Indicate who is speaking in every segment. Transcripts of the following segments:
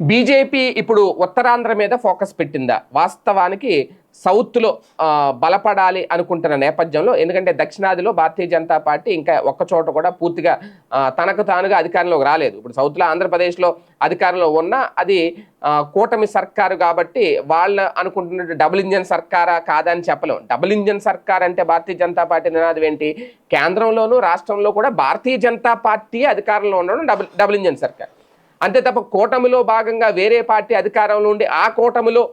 Speaker 1: BJP ఇప్పుడు ఉత్తరాంధ్ర మీద focus పెట్టిందా? వాస్తవానికి సౌత్లో బలపడాలి అనుకుంటున్న నేపథ్యంలో ఎందుకంటే దక్షిణాదిలో భారతీయ జనతా పార్టీ ఇంకా ఒక్క చోట కూడా పూర్తిగా తనకు తానుగా అధికారంలోకి రాలేదు. ఇప్పుడు సౌత్లో ఆంధ్రప్రదేశ్లో అధికారంలో ఉన్న అది కూటమి సర్కారు కాబట్టి వాళ్ళు అనుకుంటున్న డబుల్ ఇంజన్ సర్కారా కాదని చెప్పలేం. డబుల్ ఇంజన్ సర్కార్ అంటే భారతీయ జనతా పార్టీ నినాదం ఏంటి? కేంద్రంలోనూ రాష్ట్రంలో కూడా భారతీయ జనతా పార్టీ అధికారంలో ఉండడం డబుల్ డబుల్ ఇంజన్ సర్కార్. అంతే తప్ప కూటమిలో భాగంగా వేరే పార్టీ అధికారంలో ఉండి ఆ కూటమిలో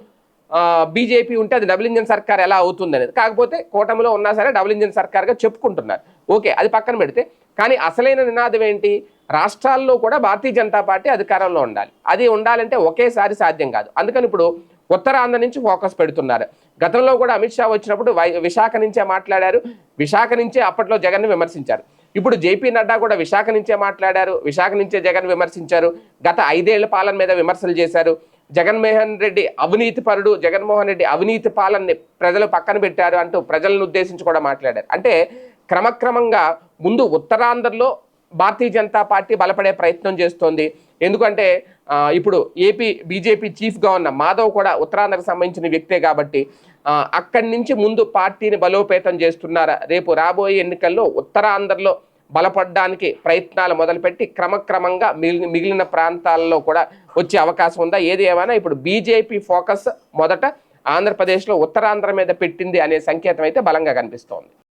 Speaker 1: బీజేపీ ఉంటే అది డబుల్ ఇంజన్ సర్కార్ ఎలా అవుతుంది అనేది కాకపోతే కూటమిలో ఉన్నా సరే డబుల్ ఇంజన్ సర్కార్గా చెప్పుకుంటున్నారు. ఓకే అది పక్కన పెడితే. కానీ అసలైన నినాదం ఏంటి? రాష్ట్రాల్లో కూడా భారతీయ జనతా పార్టీ అధికారంలో ఉండాలి. అది ఉండాలంటే ఒకేసారి సాధ్యం కాదు. అందుకని ఇప్పుడు ఉత్తరాంధ్ర నుంచి ఫోకస్ పెడుతున్నారు. గతంలో కూడా అమిత్ షా వచ్చినప్పుడు వై- విశాఖ నుంచే మాట్లాడారు. విశాఖ నుంచే అప్పట్లో జగన్ విమర్శించారు. ఇప్పుడు జేపీ నడ్డా కూడా విశాఖ నుంచే మాట్లాడారు. విశాఖ నుంచే జగన్ విమర్శించారు. గత ఐదేళ్ళ పాలన మీద విమర్శలు చేశారు. జగన్మోహన్ రెడ్డి అవినీతి పరుడు జగన్మోహన్ రెడ్డి అవినీతి పాలనని ప్రజలు పక్కన పెట్టారు అంటూ ప్రజలను ఉద్దేశించి కూడా మాట్లాడారు. అంటే క్రమక్రమంగా ముందు ఉత్తరాంధ్రలో భారతీయ జనతా పార్టీ బలపడే ప్రయత్నం చేస్తోంది. ఎందుకంటే ఇప్పుడు ఏపీ బీజేపీ చీఫ్గా ఉన్న మాధవ్ కూడా ఉత్తరాంధ్రకు సంబంధించిన వ్యక్తే కాబట్టి అక్కడి నుంచి ముందు పార్టీని బలోపేతం చేస్తున్నారా? రేపు రాబోయే ఎన్నికల్లో ఉత్తరాంధ్రలో బలపడడానికి ప్రయత్నాలు మొదలుపెట్టి క్రమక్రమంగా మిగిలిన ప్రాంతాల్లో కూడా వచ్చే అవకాశం ఉందా? ఏది ఏమైనా ఇప్పుడు బీజేపీ ఫోకస్ మొదట ఆంధ్రప్రదేశ్లో ఉత్తరాంధ్ర మీద పెట్టింది అనే సంకేతం అయితే బలంగా కనిపిస్తోంది.